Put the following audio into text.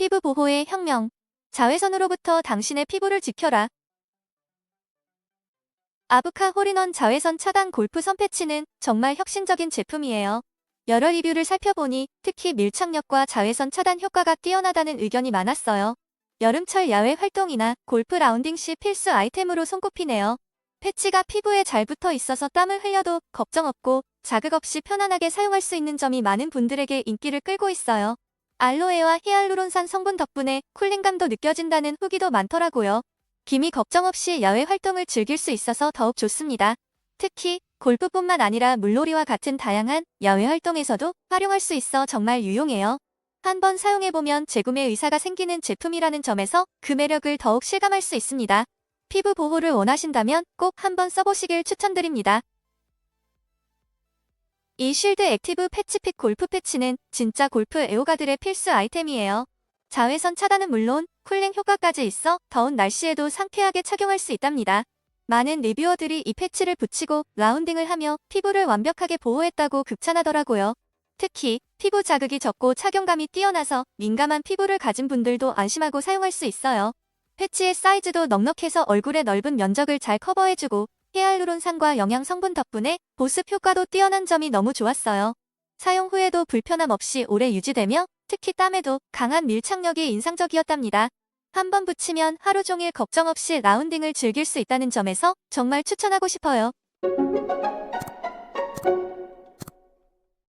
피부 보호의 혁명. 자외선으로부터 당신의 피부를 지켜라. 아부카 홀인원 자외선 차단 골프 선패치는 정말 혁신적인 제품이에요. 여러 리뷰를 살펴보니 특히 밀착력과 자외선 차단 효과가 뛰어나다는 의견이 많았어요. 여름철 야외 활동이나 골프 라운딩 시 필수 아이템으로 손꼽히네요. 패치가 피부에 잘 붙어 있어서 땀을 흘려도 걱정 없고 자극 없이 편안하게 사용할 수 있는 점이 많은 분들에게 인기를 끌고 있어요. 알로에와 히알루론산 성분 덕분에 쿨링감도 느껴진다는 후기도 많더라고요. 기미 걱정 없이 야외 활동을 즐길 수 있어서 더욱 좋습니다. 특히 골프뿐만 아니라 물놀이와 같은 다양한 야외 활동에서도 활용할 수 있어 정말 유용해요. 한번 사용해보면 재구매 의사가 생기는 제품이라는 점에서 그 매력을 더욱 실감할 수 있습니다. 피부 보호를 원하신다면 꼭 한번 써보시길 추천드립니다. 이 쉴드 액티브 패치핏 골프 패치는 진짜 골프 애호가들의 필수 아이템이에요. 자외선 차단은 물론 쿨링 효과까지 있어 더운 날씨에도 상쾌하게 착용할 수 있답니다. 많은 리뷰어들이 이 패치를 붙이고 라운딩을 하며 피부를 완벽하게 보호했다고 극찬하더라고요. 특히 피부 자극이 적고 착용감이 뛰어나서 민감한 피부를 가진 분들도 안심하고 사용할 수 있어요. 패치의 사이즈도 넉넉해서 얼굴의 넓은 면적을 잘 커버해주고 히알루론산과 영양 성분 덕분에 보습 효과도 뛰어난 점이 너무 좋았어요. 사용 후에도 불편함 없이 오래 유지되며 특히 땀에도 강한 밀착력이 인상적이었답니다. 한번 붙이면 하루 종일 걱정 없이 라운딩을 즐길 수 있다는 점에서 정말 추천하고 싶어요.